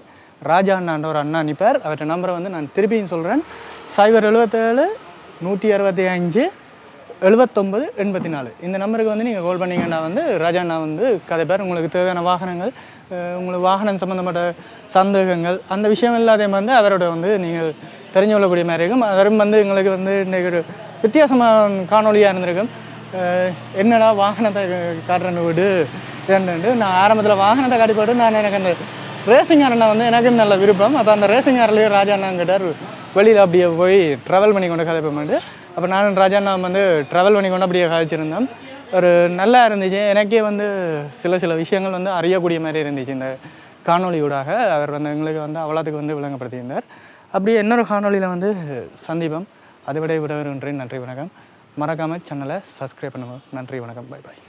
Speaker 2: ராஜா அண்ணான்ற ஒரு அண்ணா அனுப்பார் அவர்கிட்ட நம்பரை வந்து நான் திருப்பியும் சொல்கிறேன் சைபர் எழுபத்தேழு நூற்றி அறுபத்தி அஞ்சு எழுபத்தொம்பது எண்பத்தி நாலு இந்த நம்பருக்கு வந்து நீங்கள் கால் பண்ணீங்கன்னா வந்து ராஜாண்ணா வந்து வந்து கதைப்பார் உங்களுக்கு தேவையான வாகனங்கள் உங்களுக்கு வாகனம் சம்மந்தப்பட்ட சந்தேகங்கள் அந்த விஷயம் எல்லாத்தையும் வந்து அவரோட வந்து நீங்கள் தெரிஞ்சு கொள்ளக்கூடிய மாதிரி இருக்கும். அவரும் வந்து எங்களுக்கு வந்து இன்றைக்கு ஒரு வித்தியாசமான காணொளியாக இருந்திருக்கும். என்னடா வாகனத்தை காட்டுறேன்னு வீடு ரெண்டு நான் ஆரம்பத்தில் வாகனத்தை காட்டி போட்டு நான் எனக்கு அந்த ரேசிங் அண்ணா வந்து எனக்கும் நல்ல விருப்பம். அப்போ அந்த ரேசிங் கார்லேயே ராஜா அண்ணாங்கிட்டார். வெளியில் அப்படியே போய் ட்ராவல் பண்ணி கொண்டு கதைப்போம்ட்டு அப்போ நானும் ராஜா நான் வந்து ட்ராவல் பண்ணி கொண்டு அப்படியே கதைச்சிருந்தோம் ஒரு நல்லா இருந்துச்சு. எனக்கே வந்து சில சில விஷயங்கள் வந்து அறியக்கூடிய மாதிரி இருந்துச்சு. இந்த காணொளியூடாக அவர் வந்து எங்களுக்கு வந்து அவ்வளோத்துக்கு வந்து விளங்கப்படுத்தியிருந்தார். அப்படியே இன்னொரு காணொளியில் வந்து சந்தீபம் அதை விட விட நன்றி வணக்கம். மறக்காமல் சேனலை சப்ஸ்கிரைப் பண்ணுங்க. நன்றி வணக்கம். Bye bye